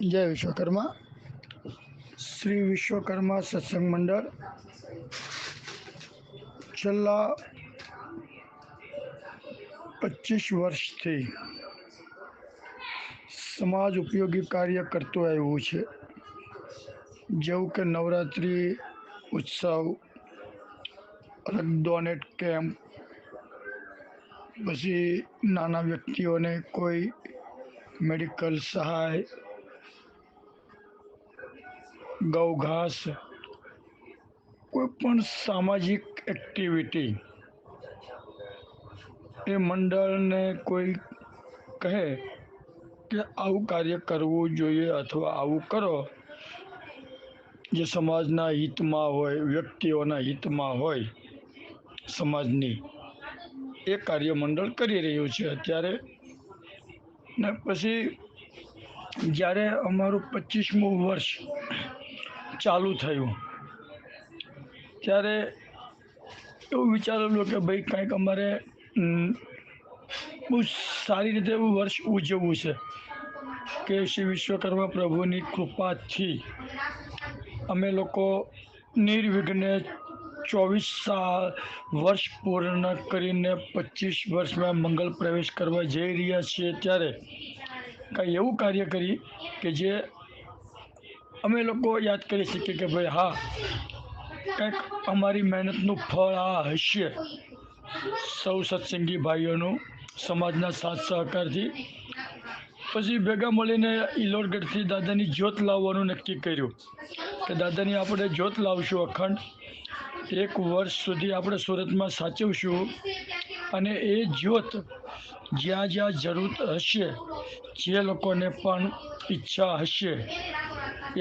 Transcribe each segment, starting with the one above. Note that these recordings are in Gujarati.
જય વિશ્વકર્મા. શ્રી વિશ્વકર્મા સત્સંગ મંડળ. છેલ્લા પચીસ વર્ષથી સમાજ ઉપયોગી કાર્ય કરતું આવ્યું છે. જેવું કે નવરાત્રિ ઉત્સવ ડોનેટ કેમ્પ, પછી નાના વ્યક્તિઓને કોઈ મેડિકલ સહાય ગૌ ઘાસ, કોઈ પણ સામાજિક એક્ટિવિટી એ મંડળને કોઈ કહે કે આવું કાર્ય કરવું જોઈએ અથવા આવું કરો, જે સમાજના હિતમાં હોય, વ્યક્તિઓના હિતમાં હોય, સમાજની, એ કાર્ય મંડળ કરી રહ્યું છે અત્યારે. ને પછી જ્યારે અમારું પચીસમું વર્ષ ચાલુ થયું. ત્યારે એવું વિચારેલું કે ભાઈ કાંઈક અમારે બહુ સારી રીતે એવું વર્ષ ઉજવવું છે કે શ્રી વિશ્વકર્મા પ્રભુની કૃપાથી અમે લોકો નિર્વિઘ્ને ચોવીસ વર્ષ પૂર્ણ કરીને પચીસ વર્ષમાં મંગલ પ્રવેશ કરવા જઈ રહ્યા છીએ ત્યારે કાંઈ એવું કાર્ય કરી કે જે અમે લોકો યાદ કરી શકીએ કે ભાઈ હા, કંઈક અમારી મહેનતનું ફળ આ હશે. સૌ સત્સંગી ભાઈઓનું, સમાજના સાથ સહકારથી. પછી ભેગા મળીને ઇલોરગઢથી દાદાની જ્યોત લાવવાનું નક્કી કર્યું કે દાદાની આપણે જ્યોત લાવશું અખંડ. એક વર્ષ સુધી આપણે સુરતમાં સાચવશું અને એ જ્યોત જ્યાં જ્યાં જરૂર હશે, જે લોકોને પણ ઈચ્છા હશે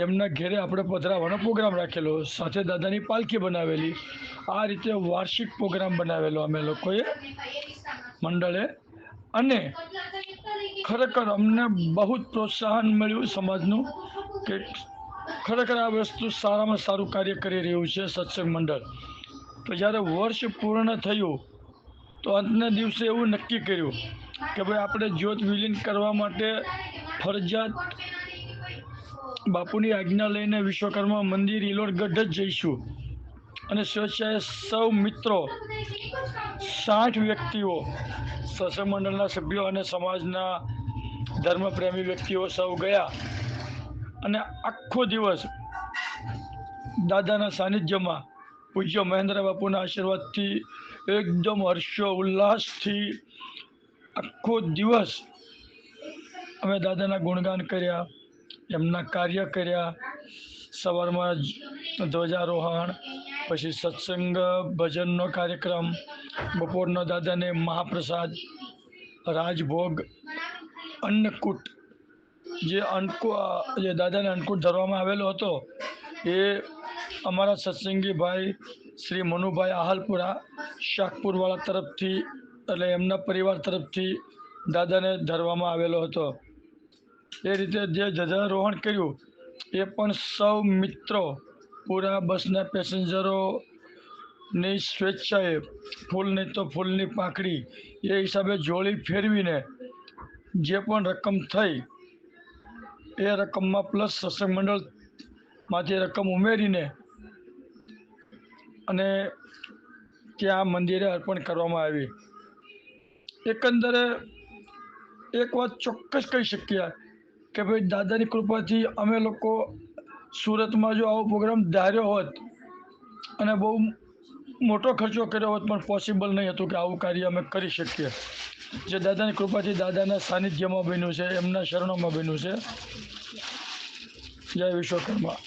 એમના ઘેરે આપણે પધરાવવાનો પ્રોગ્રામ રાખેલો. સાથે દાદાની પાલખી બનાવેલી. આ રીતે વાર્ષિક પ્રોગ્રામ બનાવેલો અમે લોકોએ મંડળે. અને ખરેખર અમને બહુ જ પ્રોત્સાહન મળ્યું સમાજનું કે ખરેખર આ વસ્તુ સારામાં સારું કાર્ય કરી રહ્યું છે સત્સંગ મંડળ. તો જ્યારે વર્ષ પૂર્ણ થયું, તો અંતના દિવસે એવું નક્કી કર્યું કે ભાઈ આપણે જ્યોત વિલીન કરવા માટે ફરજિયાત બાપુની આજ્ઞા લઈને વિશ્વકર્મા મંદિર ઇલોરગઢ જ જઈશું. અને સ્વેચ્છાએ સૌ મિત્રો, સાઠ વ્યક્તિઓ સત્સંગ મંડળના સભ્યો અને સમાજના ધર્મપ્રેમી વ્યક્તિઓ સૌ ગયા. અને આખો દિવસ દાદાના સાનિધ્યમાં પૂજ્ય મહેન્દ્ર બાપુના આશીર્વાદથી એકદમ હર્ષો, ઉલ્લાસથી આખો દિવસ અમે દાદાના ગુણગાન કર્યા. એમના કાર્ય કર્યા. સવારમાં ધ્વજારોહણ, પછી સત્સંગ, ભજનનો કાર્યક્રમ, બપોરના દાદાને મહાપ્રસાદ, રાજભોગ, અન્નકૂટ. જે અન્નકુ જે દાદાને અન્નકૂટ ધરવામાં આવેલો હતો, એ અમારા સત્સંગી ભાઈ શ્રી મનુભાઈ આહલપુરા, શાકપુરવાળા તરફથી, એટલે એમના પરિવાર તરફથી દાદાને ધરવામાં આવેલો હતો. એ રીતે જે ધ્વજારોહણ કર્યું, એ પણ સૌ મિત્રો પૂરા બસના પેસેન્જરોની સ્વેચ્છાએ ફૂલ નહીં તો ફૂલની પાંખડી, એ હિસાબે જોડી ફેરવીને જે પણ રકમ થઈ, એ રકમમાં પ્લસ સત્સંગ મંડળમાંથી રકમ ઉમેરીને અને ત્યાં મંદિરે અર્પણ કરવામાં આવી. એકંદરે એક વાત ચોક્કસ કહી શકીએ કે ભાઈ દાદાની કૃપાથી અમે લોકો સુરતમાં જો આવો પ્રોગ્રામ ધાર્યો હોત અને બહુ મોટો ખર્ચો કર્યો હોત, પણ પોસિબલ નહીં હતું કે આવું કાર્ય અમે કરી શકીએ. જે દાદાની કૃપાથી દાદાના સાનિધ્યમાં બન્યું છે, એમના શરણોમાં બન્યું છે. જય વિશ્વકર્મા.